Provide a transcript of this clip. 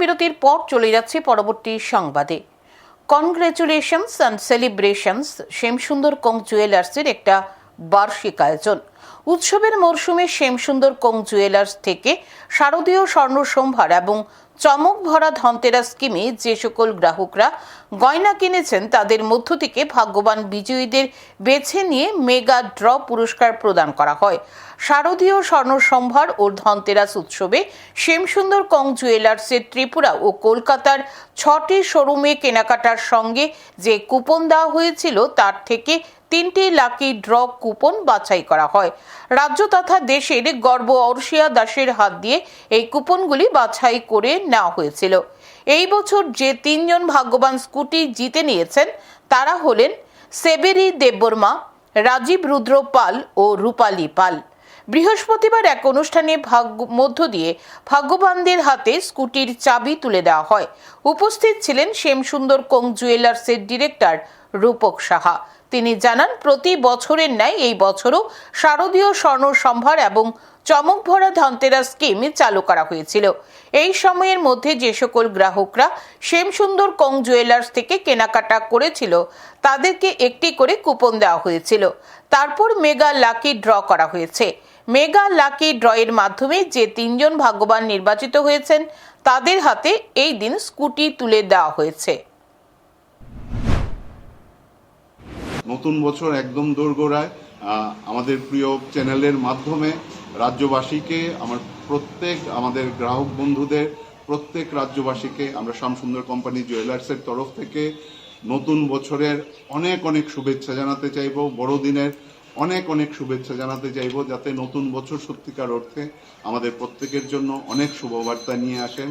বিরতির পর চলে যাচ্ছে পরবর্তী সংবাদে। Congratulations and celebrations Shyamsundar Co জুয়েলার্সের একটা বার্ষিক আয়োজন। উৎসবের মরশুমে শ্যামসুন্দর কং জুয়েলার্স থেকে শারদীয় স্বর্ণ সম্ভার এবং চমক ভরা ধনতেরাস স্কিমে যে সকল গ্রাহকরা গয়না কিনেছেন, তাদের মধ্য থেকে ভাগ্যবান বিজয়ীদের বেছে নিয়ে মেগা ড্র পুরস্কার প্রদান করা হয়। শারদীয় স্বর্ণ সম্ভার ও ধনতেরাস উৎসবে শ্যামসুন্দর কং জুয়েলার্সের ত্রিপুরা ও কলকাতার ছটি শোরুমে কেনাকাটার সঙ্গে যে কুপন দেওয়া হয়েছিল, তার থেকে তিনটি লাকি ড্র কুপন বাছাই করা হয়। রাজ্য তথা দেশের গর্ব অর্ষিয়া দাসের হাত দিয়ে এই কুপনগুলি বাছাই করে নেওয়া হয়েছিল। এই বছর যে তিনজন ভাগ্যবান স্কুটি জিতে নিয়েছেন, তারা হলেন সেবেরি দেববর্মা, রাজীব রুদ্র পাল ও রূপালী পাল। বৃহস্পতিবার এক অনুষ্ঠানে ভাগ্য, মধ্য দিয়ে ভাগ্যবানদের হাতে স্কুটির চাবি তুলে দেওয়া হয়। উপস্থিত ছিলেন শ্যামসুন্দর কোং জুয়েলার্সের ডিরেক্টর রূপক সাহা। তিনি জানান, প্রতি বছরের ন্যায় এই বছরও শারদীয় স্বর্ণ সম্ভার এবং চমক ভরা ধনতেরাস স্কিম চালু করা হয়েছিল। এই সময়ের মধ্যে যে সকল গ্রাহকরা শ্যামসুন্দর কং জুয়েলার্স থেকে কেনাকাটা করেছিল, তাদেরকে একটি করে কুপন দেওয়া হয়েছিল। তারপর মেগা লাকি ড্র করা হয়েছে। মেগা লাকি ড্রয়ের মাধ্যমে যে তিনজন ভাগ্যবান নির্বাচিত হয়েছেন, তাদের হাতে এই দিন স্কুটি তুলে দেওয়া হয়েছে। নতুন বছর একদম দোরগোড়ায় আমাদের প্রিয় চ্যানেলের মাধ্যমে রাজ্যবাসীকে, আমার প্রত্যেক, আমাদের গ্রাহক বন্ধুদের, প্রত্যেক রাজ্যবাসীকে, আমরা শ্যামসুন্দর কোম্পানি জুয়েলার্সের তরফ থেকে নতুন বছরের অনেক অনেক শুভেচ্ছা জানাতে চাইব, বড়দিনের অনেক অনেক শুভেচ্ছা জানাতে চাইব, যাতে নতুন বছর সত্যিকার অর্থে আমাদের প্রত্যেকের জন্য অনেক শুভবার্তা নিয়ে আসেন।